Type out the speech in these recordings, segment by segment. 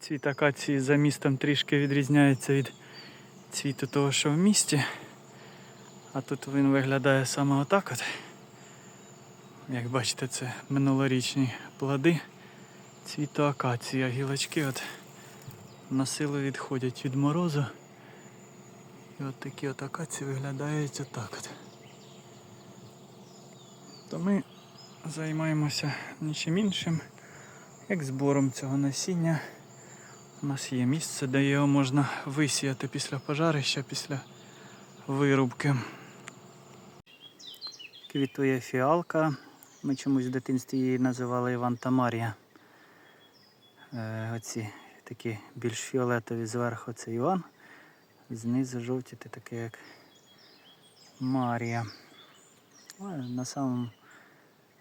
Цвіт акації за містом трішки відрізняється від цвіту того, що в місті. А тут він виглядає саме отак от. Як бачите, це минулорічні плоди цвіту акації, а гілочки от на силу відходять від морозу. І от такі от акації виглядають отак от. То ми займаємося нічим іншим, як збором цього насіння. У нас є місце, де його можна висіяти після пожарища, після вирубки. Квітує фіалка. Ми чомусь в дитинстві її називали Іван Тамарія. Е, оці такі більш фіолетові зверху це Іван. Знизу жовті це таке як Марія. На самому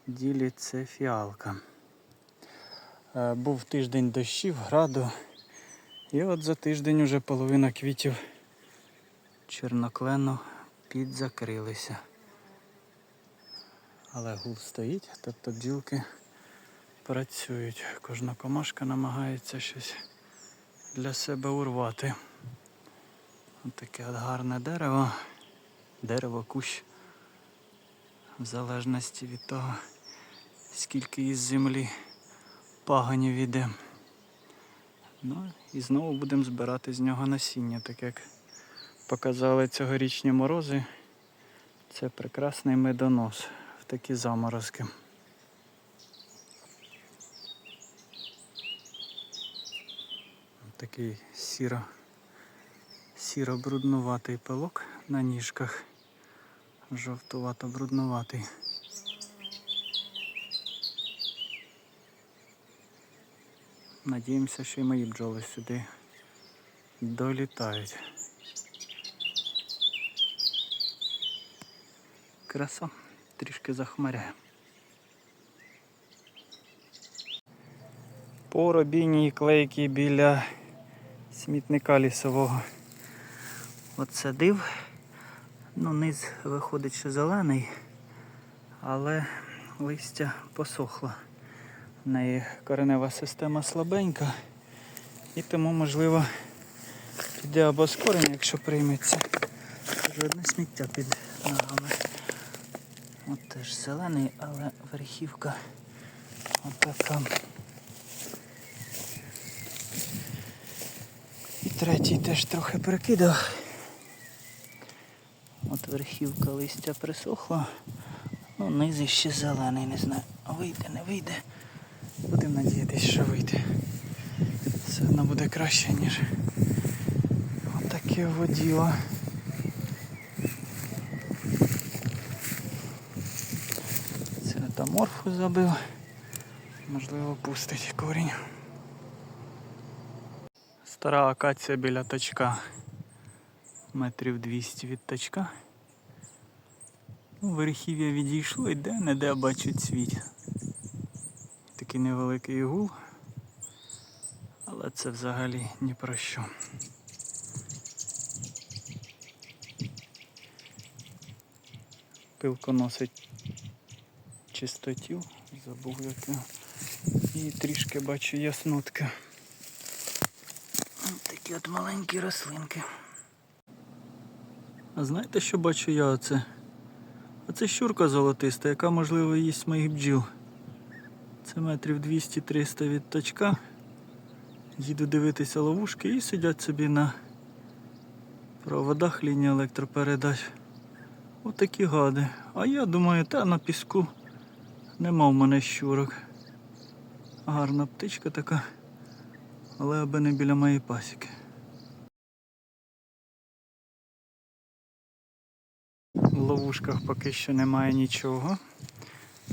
ділі це фіалка. Е, Був тиждень дощів, граду. І от за тиждень уже половина квітів чорноклену підзакрилися. Але гул стоїть, тобто бджілки працюють. Кожна комашка намагається щось для себе урвати. Ось таке от гарне дерево. Дерево, кущ. В залежності від того, скільки із землі паганів іде. Ну і знову будемо збирати з нього насіння, так як показали цьогорічні морози. Це прекрасний медонос в такі заморозки. Такий сіро, сіро-бруднуватий пилок на ніжках. Жовтувато-бруднуватий. Надіємося, що і мої бджоли сюди долітають. Краса трішки захмаряє. По робінній клейки біля смітника лісового. От садив. Ну, низ виходить, що зелений, але листя посохло. В неї коренева система слабенька. І тому, можливо, піде або скорення, якщо прийметься. Жодне сміття під ногами. От теж зелений, але верхівка отака. І третій теж трохи перекидав. От верхівка листя присохла. Ну, низ ще зелений, не знаю. Вийде, не вийде. Будемо надіятися, що вийде. Все одно буде краще, ніж отаке воділо. Це метаморфу забив. Можливо, пустить корінь. Стара акація біля точка. Метрів 200 від точка. Ну, верхів'я відійшло і де-не-де бачу цвіт. Такий невеликий гул. Але це взагалі ні про що. Пилко носить чистотів, забув яке. І трішки бачу яснутки. Ось Такі от маленькі рослинки. А знаєте, що бачу я оце? Оце щурка золотиста, яка, можливо, їсть моїх бджіл. Це метрів 200-300 від точка. Їду дивитися ловушки і сидять собі на проводах лінії електропередач. Отакі гади. А я думаю, та на піску нема в мене щурок. Гарна птичка така, але аби не біля моєї пасіки. В ловушках поки що немає нічого.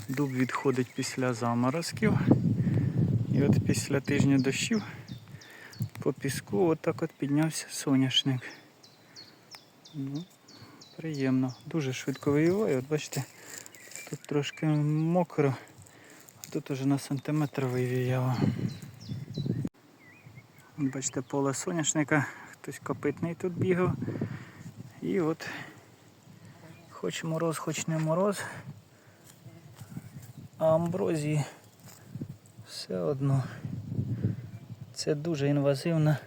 Дуб відходить після заморозків. І от після тижня дощів по піску отак от піднявся соняшник. Ну, приємно. Дуже швидко виїває. От бачите, тут трошки мокро, а тут уже на сантиметр вивіяло. От Бачите, поле соняшника, хтось копитний тут бігав. І от хоч мороз, хоч не мороз, а амброзії все одно Це дуже інвазивна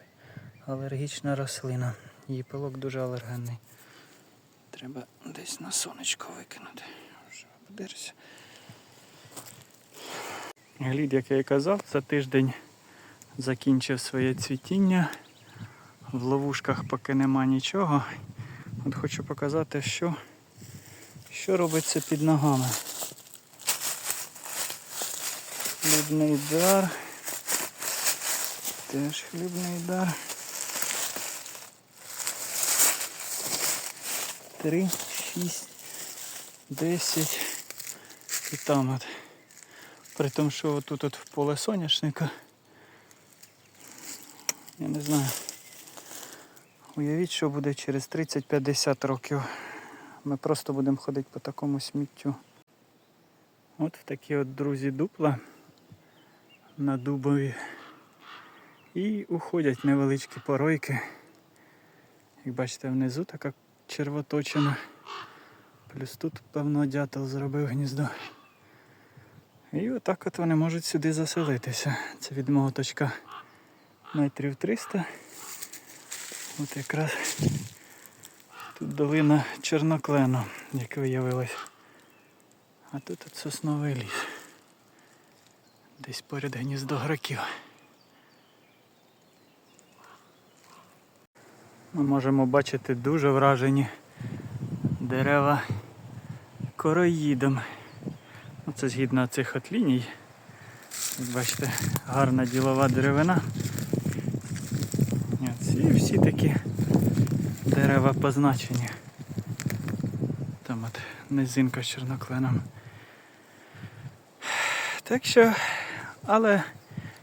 алергічна рослина. Її пилок дуже алергенний. Треба десь на сонечко викинути. Вже обдерся. Глід, як я і казав, за тиждень закінчив своє цвітіння. В ловушках поки нема нічого. От хочу показати, що, що робиться під ногами. Хлібний дар. Теж хлібний дар. Три, шість, десять. І там от. При тому, що отут от поле соняшника. Я не знаю. Уявіть, що буде через 30-50 років. Ми просто будемо ходити по такому сміттю. От в такі от друзі дупла на дубові. І уходять невеличкі поройки. Як бачите, внизу така червоточина. Плюс тут, певно, дятел зробив гніздо. І отак от вони можуть сюди заселитися. Це від мого точка метрів 300. От якраз тут долина Чорноклену, як виявилось. А тут от сосновий ліс. Десь поряд гніздо граків. Ми можемо бачити дуже вражені дерева короїдом. Це згідно цих от ліній. Бачите, гарна ділова деревина. Ці всі такі дерева позначені. Там от низинка з чорнокленом. Так що, але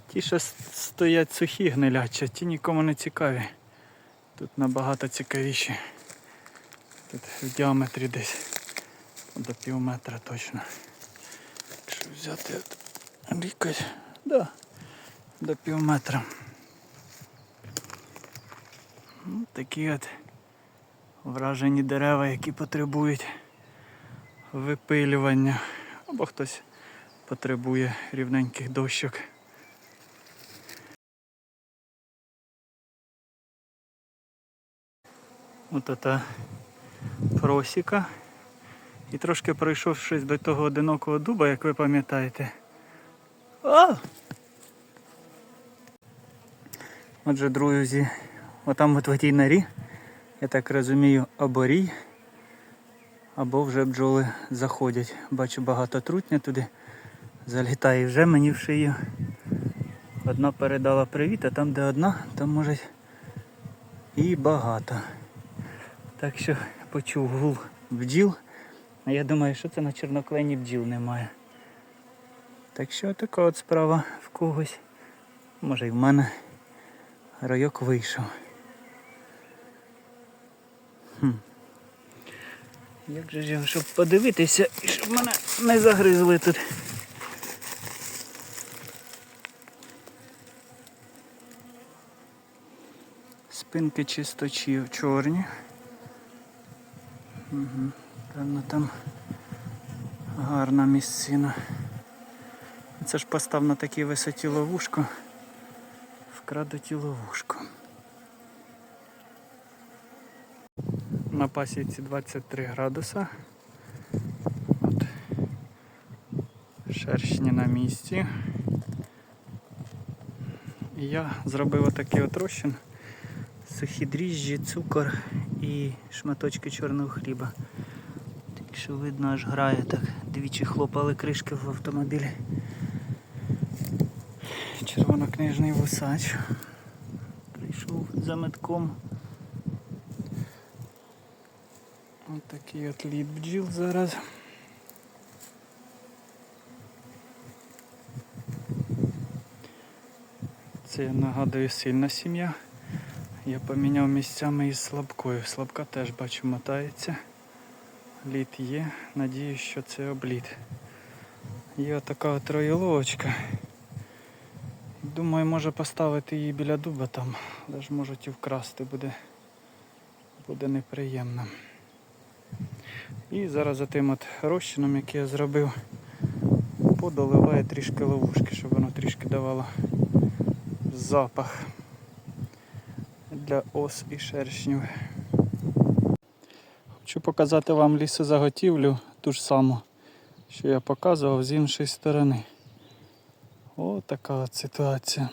ті, що стоять сухі гнилячі, ті нікому не цікаві. Тут набагато цікавіші. Тут в діаметрі десь до пів метра точно. Якщо взяти от рікось, да, до пів метра. Ну, такі от вражені дерева, які потребують випилювання. Або хтось потребує рівненьких дощок. От ота просіка. І трошки пройшовшись до того одинокого дуба, як ви пам'ятаєте. А! Отже, друзі, отам от в тій норі, я так розумію, або або вже бджоли заходять. Бачу багато трутня туди. Залітає вже мені в шию. Одна передала привіт, а там, де одна, там може і багато. Так що почув гул бджіл. А я думаю, що це на чорноклені бджіл немає. Так що така от справа в когось. Може і в мене райок вийшов. Хм. Як же щоб подивитися щоб мене не загризли тут. Спинки чисто чі- чорні. Угу. Там гарна місцина. Це ж постав на такій висоті ловушку. Вкрадуть ловушку. На пасіці 23 градуса. От. Шершні на місці. І я зробив отакий от розчин. Сухі дріжджі, цукор і шматочки чорного хліба. Так що видно, аж грає так. Двічі хлопали кришки в автомобілі. Червонокнижний вусач. Прийшов за метком. Ось такий от лід бджіл зараз. Це я нагадую сильна сім'я. Я поміняв місцями із слабкою. Слабка теж бачу мотається. Лід є. Надіюсь, що це облід. Є така троєловочка. Думаю, може поставити її біля дуба там, але ж можуть і вкрасти, буде, буде неприємно. І зараз за тим от розчином, який я зробив, подоливаю трішки ловушки, щоб воно трішки давало запах для ос і шершнів. Хочу показати вам лісозаготівлю ту ж саму, що я показував з іншої сторони. О, така от ситуація.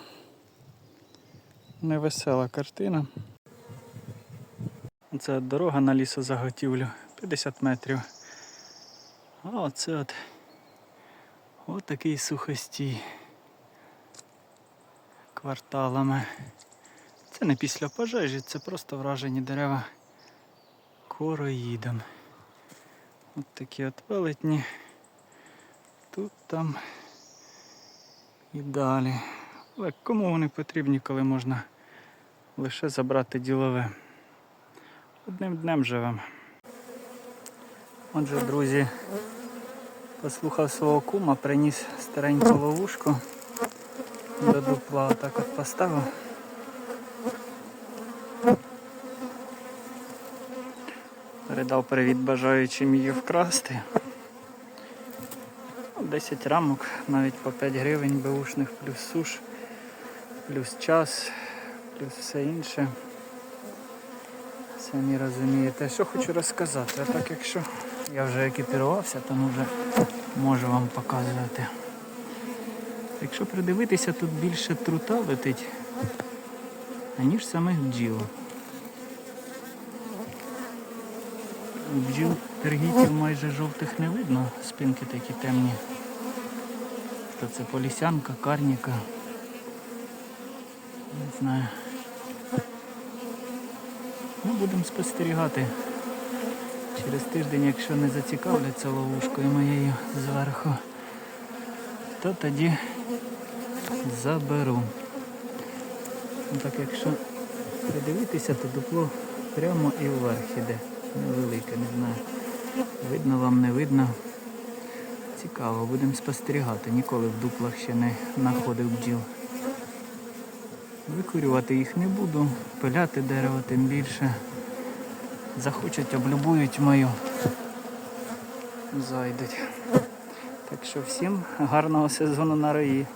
Невесела картина. Це дорога на лісозаготівлю 50 метрів. А оце от, от такий сухостій кварталами. Це не після пожежі, це просто вражені дерева короїдом. От такі от велетні. Тут там і далі. Але кому вони потрібні, коли можна лише забрати ділове? Одним днем живемо. Отже, друзі, послухав свого кума, приніс стареньку ловушку до дупла, отак от поставив. Передав привіт бажаючим її вкрасти. Ну, 10 рамок, навіть по 5 гривень беушних, плюс суш, плюс час, плюс все інше. Самі розумієте, що хочу розказати. А так якщо я вже екіпірувався, тому вже можу вам показувати. Якщо придивитися, тут більше трута летить, аніж самих бджіл. Бджіл тергітів майже жовтих не видно, спинки такі темні. То це полісянка, карніка. Не знаю. Ну, будемо спостерігати. Через тиждень, якщо не зацікавляться ловушкою моєю зверху, то тоді заберу. Ну, так якщо придивитися, то дупло прямо і вверх іде. Невелике, не знаю. Видно вам, не видно. Цікаво, будемо спостерігати. Ніколи в дуплах ще не знаходив бджіл. Викурювати їх не буду, пиляти дерево тим більше. Захочуть, облюбують мою. Зайдуть. Так що всім гарного сезону на раї.